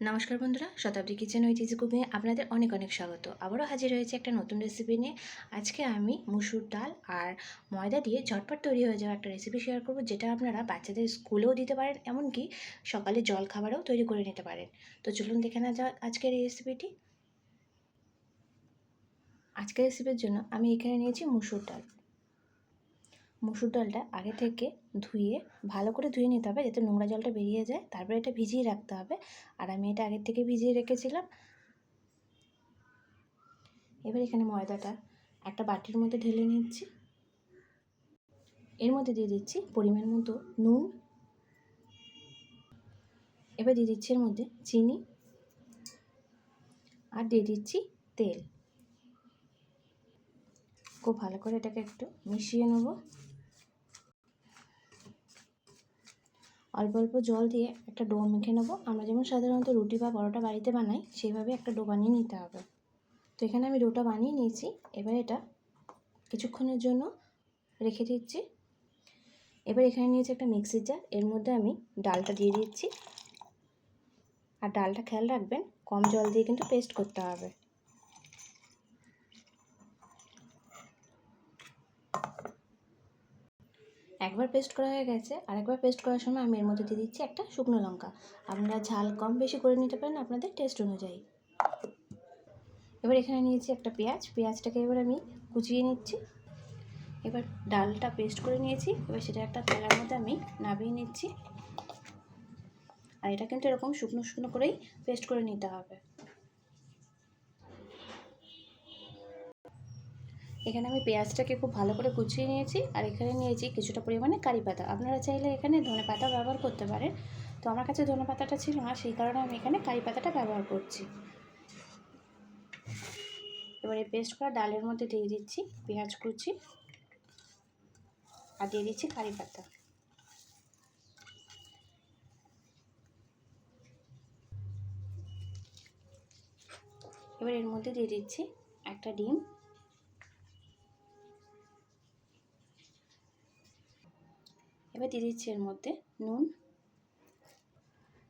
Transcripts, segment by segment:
নমস্কার বন্ধুরা, শতাব্দী kitchen with easy কুকিংয়ে আপনাদের অনেক অনেক স্বাগত। আবারও হাজির হয়েছে একটা নতুন রেসিপি নিয়ে। আজকে আমি মুসুর ডাল আর ময়দা দিয়ে ঝটপট তৈরি হয়ে যাওয়া একটা রেসিপি শেয়ার করব, যেটা আপনারা বাচ্চাদের স্কুলেও দিতে পারেন, এমনকি সকালে জল খাবারও তৈরি করে নিতে পারেন। তো চলুন দেখে না যাওয়া আজকের এই রেসিপিটি আজকের রেসিপির জন্য আমি এখানে নিয়েছি মুসুর ডাল। মুসুর ডালটা আগে থেকে ধুয়ে, ভালো করে ধুয়ে নিতে হবে যাতে নোংরা জলটা বেরিয়ে যায়। তারপরে এটা ভিজিয়ে রাখতে হবে। আর আমি এটা আগের থেকে ভিজিয়ে রেখেছিলাম। এবার এখানে ময়দাটা একটা বাটির মধ্যে ঢেলে নিচ্ছি। এর মধ্যে দিয়ে দিচ্ছি পরিমাণ মতো নুন। এবার দিয়ে দিচ্ছি এর মধ্যে চিনি। আর দিয়ে দিচ্ছি তেল। খুব ভালো করে এটাকে একটু মিশিয়ে নেব। অল্প অল্প জল দিয়ে একটা ডো মেখে নেব। আমরা যেমন সাধারণত রুটি বা পরোটা বাড়িতে বানাই সেইভাবে একটা ডো বানিয়ে নিতে হবে। তো এখানে আমি ডোটা বানিয়ে নিয়েছি। এবার এটা কিছুক্ষণের জন্য রেখে দিচ্ছি। এবার এখানে নিয়েছি একটা মিক্সির জার। এর মধ্যে আমি ডালটা দিয়ে দিচ্ছি। আর ডালটা খেয়াল রাখবেন, কম জল দিয়ে কিন্তু পেস্ট করতে হবে। একবার পেস্ট করা হয়ে গেছে। আর একবার পেস্ট করার সময় আমি এর মধ্যে দিয়ে দিচ্ছি একটা শুকনো লঙ্কা। আপনারা ঝাল কম বেশি করে নিতে পারেন আপনাদের টেস্ট অনুযায়ী। এবার এখানে নিয়েছি একটা পেঁয়াজ। পেঁয়াজটাকে এবার আমি কুচিয়ে নিচ্ছি। এবার ডালটা পেস্ট করে নিয়েছি। এবার সেটা একটা তেলার মধ্যে আমি নামিয়ে নিচ্ছি। আর এটা কিন্তু এরকম শুকনো শুকনো করেই পেস্ট করে নিতে হবে। এখানে আমি পেঁয়াজটাকে খুব ভালো করে কুচিয়ে নিয়েছি আর এখানে নিয়েছি কিছুটা পরিমাণে কারি পাতা। আপনারা চাইলে এখানে ধনে পাতা ব্যবহার করতে পারেন। তো আমার কাছে ধনে পাতাটা ছিল না, সেই কারণে আমি এখানে কারি পাতাটা ব্যবহার করছি। এবার পেস্ট করা ডালের মধ্যে দিয়ে দিচ্ছি পেঁয়াজ কুচি আর দিয়ে দিচ্ছি কারি পাতা। এবার এর মধ্যে দিয়ে দিচ্ছি একটা ডিম। এবার দিয়ে দিচ্ছি এর মধ্যে নুন,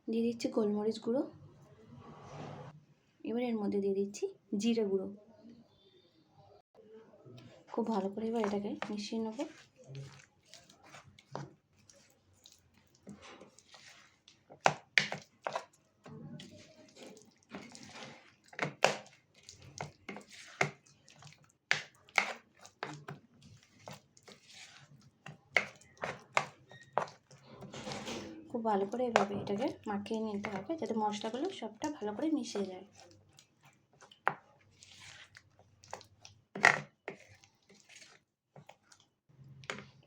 দিয়ে দিচ্ছি গোলমরিচ গুঁড়ো, এবার এর মধ্যে দিয়ে দিচ্ছি জিরে গুঁড়ো। খুব ভালো করে এবার এটাকে মিশিয়ে নেব। ভালো করে এভাবে এটাকে মাখিয়ে নিতে হবে যাতে মশলাগুলো সবটা ভালো করে মিশে যায়।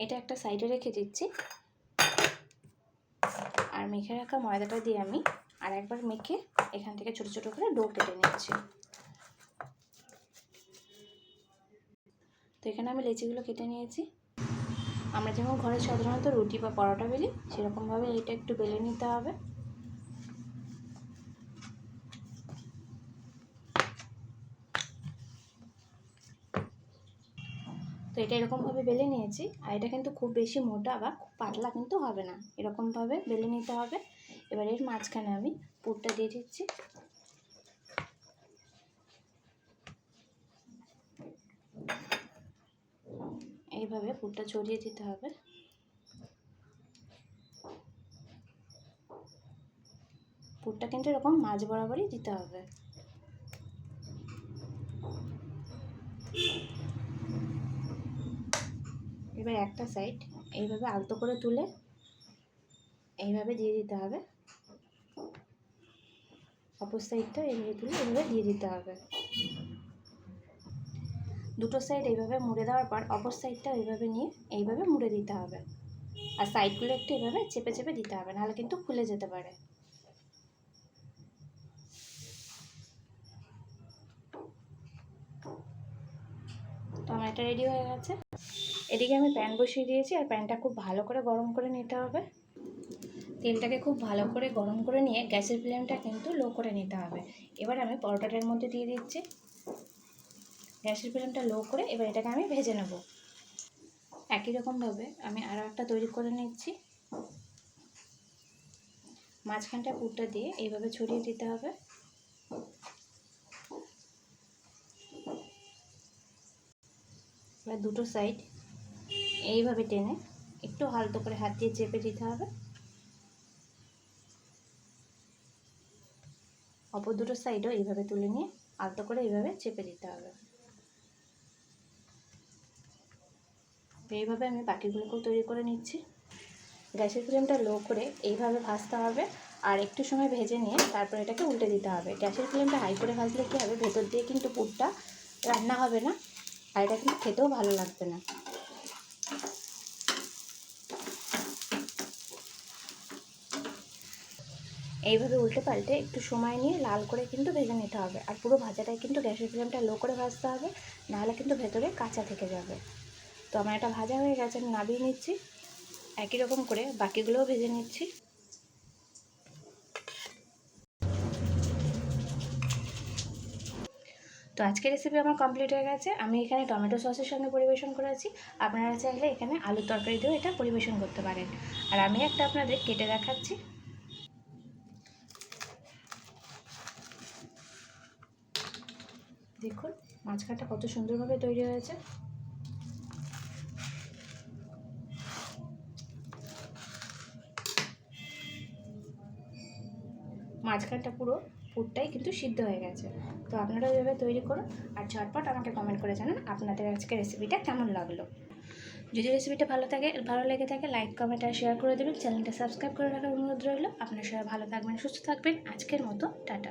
এটা একটা সাইডে রেখে দিচ্ছি। আর মেখে রাখা ময়দাটা দিয়ে আমি আর একবার মেখে এখান থেকে ছোট ছোট করে ডো কেটে নিচ্ছি। তো এখানে আমি লেচিগুলো কেটে নিয়েছি। আমরা যেমন ঘরে সাধারণত রুটি বা পরোটা বেলি, সেরকমভাবে এটা একটু বেলে নিতে হবে। তো এটা এরকমভাবে বেলে নিয়েছি। আর এটা কিন্তু খুব বেশি মোটা বা খুব পাতলা কিন্তু হবে না। এরকমভাবে বেলে নিতে হবে। এবার এর মাঝখানে আমি পুরটা দিয়ে দিচ্ছি। এইভাবে পুরটা ছড়িয়ে দিতে হবে। পুরটা কিন্তু এরকম মাছ বরাবরই দিতে হবে। এবার একটা সাইড এইভাবে আলতো করে তুলে এইভাবে দিয়ে দিতে হবে। অপর সাইডটা এইভাবে তুলে এইভাবে দিয়ে দিতে হবে। দুটো সাইড এইভাবে মুড়ে দেওয়ার পর অপর সাইডটা এইভাবে নিয়ে এইভাবে মুড়ে দিতে হবে। আর সাইডগুলো একটু এইভাবে চেপে চেপে দিতে হবে, নাহলে কিন্তু খুলে যেতে পারে। তো আমার এটা রেডি হয়ে গেছে। এদিকে আমি প্যান বসিয়ে দিয়েছি, আর প্যানটা খুব ভালো করে গরম করে নিতে হবে। তেলটাকে খুব ভালো করে গরম করে নিয়ে গ্যাসের ফ্লেমটা কিন্তু লো করে নিতে হবে। এবার আমি পরোটাটার মধ্যে দিয়ে দিচ্ছি। গ্যাসের ফ্লেমটা লো করে এবার এটাকে আমি ভেজে নেব। একই রকমভাবে আমি আরও একটা তৈরি করে নিচ্ছি। মাঝখানটা পুরটা দিয়ে এইভাবে ছড়িয়ে দিতে হবে। এবার দুটো সাইড এইভাবে টেনে একটু হালতো করে হাত দিয়ে চেপে দিতে হবে। অপর দুটো সাইডও এইভাবে তুলে নিয়ে আলতো করে এইভাবে চেপে দিতে হবে। এইভাবে আমি বাকিগুলোকেও তৈরি করে নিচ্ছি। গ্যাসের ফ্লেমটা লো করে এইভাবে ভাজতে হবে আর একটু সময় ভেজে নিয়ে তারপর এটাকে উল্টে দিতে হবে। গ্যাসের ফ্লেমটা হাই করে ভাজলে কী হবে? ভেতর দিয়ে কিন্তু পুরটা রান্না হবে না আর এটা কিন্তু খেতেও ভালো লাগবে না। এইভাবে উল্টে পাল্টে একটু সময় নিয়ে লাল করে কিন্তু ভেজে নিতে হবে। আর পুরো ভাজাটাই কিন্তু গ্যাসের ফ্লেমটা লো করে ভাজতে হবে, নাহলে কিন্তু ভেতরে কাঁচা থেকে যাবে। তো আমার এটা ভাজা হয়ে গেছে, আমি নাবিয়ে নিচ্ছি। একই রকম করে বাকিগুলোও ভেজে নিচ্ছি। তো আজকের রেসিপি আমার কমপ্লিট হয়ে গেছে। আমি এখানে টমেটো সসের সঙ্গে পরিবেশন করেছি। আপনারা চাইলে এখানে আলুর তরকারি দিয়েও এটা পরিবেশন করতে পারেন। আর আমি একটা আপনাদের কেটে দেখাচ্ছি। দেখুন মাঝখানটা কত সুন্দরভাবে তৈরি হয়েছে। মাঝখানটা পুরো পুরটাই কিন্তু সিদ্ধ হয়ে গেছে। তো আপনারা ওইভাবে তৈরি করুন আর ঝটপট আমাকে কমেন্ট করে জানান আপনাদের আজকে রেসিপিটা কেমন লাগল। যদি রেসিপিটা ভালো থাকে, ভালো লেগে থাকে লাইক কমেন্ট আর শেয়ার করে দেবেন। চ্যানেলটা সাবস্ক্রাইব করে রাখার অনুরোধ রইল। আপনারা সবাই ভালো থাকবেন, সুস্থ থাকবেন। আজকের মতো, টাটা।